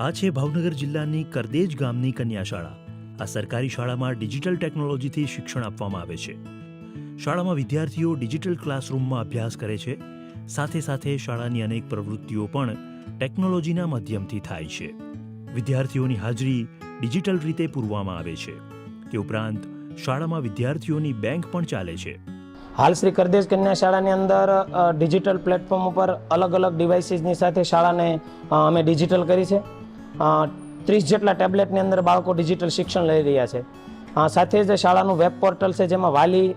આ છે ભાવનગર જિલ્લાની કરદેજ ગામની કન્યા શાળા આ સરકારી શાળામાં ડિજિટલ ટેકનોલોજીથી શિક્ષણ આપવામાં આવે છે. શાળામાં વિદ્યાર્થીઓ ડિજિટલ ક્લાસરૂમમાં અભ્યાસ કરે છે. સાથે સાથે શાળાની અનેક પ્રવૃત્તિઓ પણ ટેકનોલોજીના માધ્યમથી થાય છે. વિદ્યાર્થીઓની હાજરી ડિજિટલ રીતે પૂરવામાં આવે છે. તે ઉપરાંત શાળામાં વિદ્યાર્થીઓની બેંક પણ ચાલે છે. હાલ શ્રી કરદેશ કન્યા શાળાની અંદર ડિજિટલ પ્લેટફોર્મ ઉપર અલગ અલગ ડિવાઇસીસની સાથે શાળાને અમે ડિજિટલ કરી છે. ત્રીસ જેટલા ટેબ્લેટની અંદર બાળકો ડિજિટલ શિક્ષણ લઈ રહ્યા છે. સાથે જ શાળાનું વેબ પોર્ટલ છે જેમાં વાલી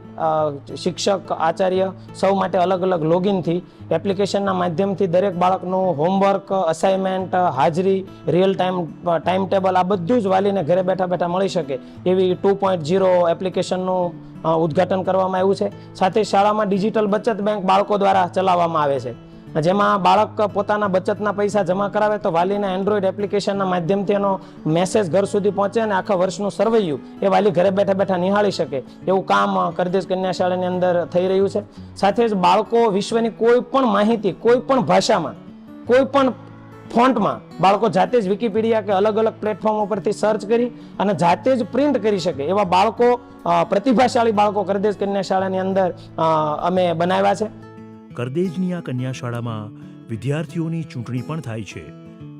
શિક્ષક, આચાર્ય સૌ માટે અલગ અલગ લોગિનથી એપ્લિકેશનના માધ્યમથી દરેક બાળકનું હોમવર્ક અસાઇનમેન્ટ હાજરી રિયલ ટાઈમ ટાઈમ ટેબલ આ બધું જ વાલીને ઘરે બેઠા બેઠા મળી શકે એવી ટુ પોઈન્ટ ઝીરો એપ્લિકેશનનું ઉદ્ઘાટન કરવામાં આવ્યું છે. સાથે શાળામાં ડિજિટલ બચત બેંક બાળકો દ્વારા ચલાવવામાં આવે છે. જેમાં બાળક પોતાના બચતના પૈસા જમા કરાવે તો વાલીના એન્ડ્રોઈડ એપ્લિકેશનના માધ્યમથી એનો મેસેજ ઘર સુધી પહોંચે અને આખા વર્ષનું સર્વૈયું એ વાલી ઘરે બેઠા બેઠા નિહાળી શકે. એવું કામ કરદેશ કન્યાશાળાની અંદર થઈ રહ્યું છે. સાથે જ બાળકો વિશ્વની કોઈ પણ માહિતી, કોઈ પણ ભાષામાં, કોઈ પણ ફોન્ટમાં બાળકો જાતે જ વિકીપીડિયા કે અલગ અલગ પ્લેટફોર્મ ઉપરથી સર્ચ કરી અને જાતે જ પ્રિન્ટ કરી શકે એવા બાળકો પ્રતિભાશાળી બાળકો કરદેશ કન્યાશાળાની અંદર અમે બનાવ્યા છે. કરદેજની આ કન્યા શાળામાં વિદ્યાર્થીઓની ચૂંટણી પણ થાય છે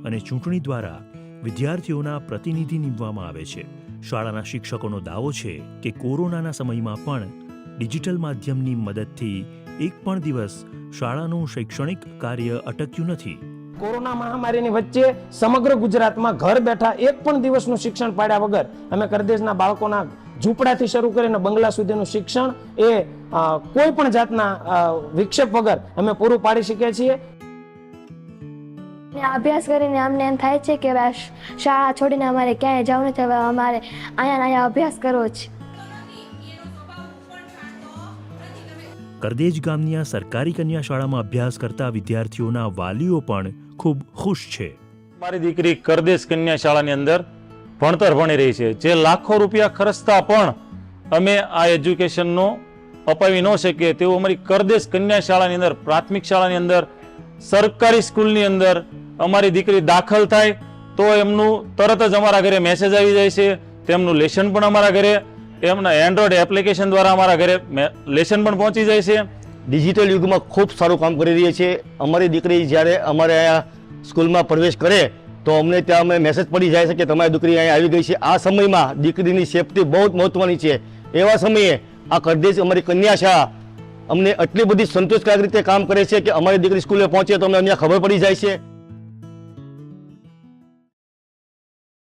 અને ચૂંટણી દ્વારા વિદ્યાર્થીઓના પ્રતિનિધિ નીમવામાં આવે છે. શાળાના શિક્ષકોનો દાવો છે કે કોરોનાના સમયમાં પણ ડિજિટલ માધ્યમની મદદથી એક પણ દિવસ શાળાનું શૈક્ષણિક કાર્ય અટક્યું નથી. કોરોના મહામારીની વચ્ચે સમગ્ર ગુજરાતમાં ઘર બેઠા એક પણ દિવસનું શિક્ષણ પાડ્યા વગર અમે કરદેશના બાળકોના ઝૂંપડાથી શરૂ કરીને બંગલા સુધીનું શિક્ષણ એ કોઈ પણ જાતના વિક્ષેપ વગર અમે પૂરું પાડી શકીએ છીએ. અભ્યાસ કરીને અમને એમ થાય છે કે આ શાળા છોડીને અમારે ક્યાંય જવું નથી હવે અમારે અહીંયા અહીંયા અભ્યાસ કરવો છે કરદેજ ગામની આ સરકારી કન્યા શાળામાં અભ્યાસ કરતા વિદ્યાર્થીઓના વાલીઓ પણ ખૂબ ખુશ છે. મારી દીકરી કરદેશ કન્યા શાળાની અંદર ભણતર ભણી રહી છે. જે લાખો રૂપિયા ખર્ચતા પણ અમે આ એજ્યુકેશનનો અપાવી ન શકીએ તેવું અમારી કરદેશ કન્યા શાળાની અંદર, પ્રાથમિક શાળાની અંદર, સરકારી સ્કૂલની અંદર અમારી દીકરી દાખલ થાય તો એમનું તરત જ અમારા ઘરે મેસેજ આવી જાય છે. તેમનું લેશન પણ અમારા ઘરે, એમના એન્ડ્રોઈડ એપ્લિકેશન દ્વારા અમારા ઘરે લેશન પણ પહોંચી જાય છે. ડિજિટલ યુગમાં ખૂબ સારું કામ કરી રહી છે. અમારી દીકરી જ્યારે અમારે આ સ્કૂલમાં પ્રવેશ કરે તો અમને ત્યાં અમે મેસેજ પડી જાય છે કે તમારી દીકરી અહીંયા આવી ગઈ છે. આ સમયમાં દીકરીની સેફટી બહુ જ મહત્વની છે. એવા સમયે આ કરદેશ અમારી કન્યા શાળા અમને આટલી બધી સંતોષકારક રીતે કામ કરે છે કે અમારી દીકરી સ્કૂલે પહોંચે તો અમને અહીંયા ખબર પડી જાય છે.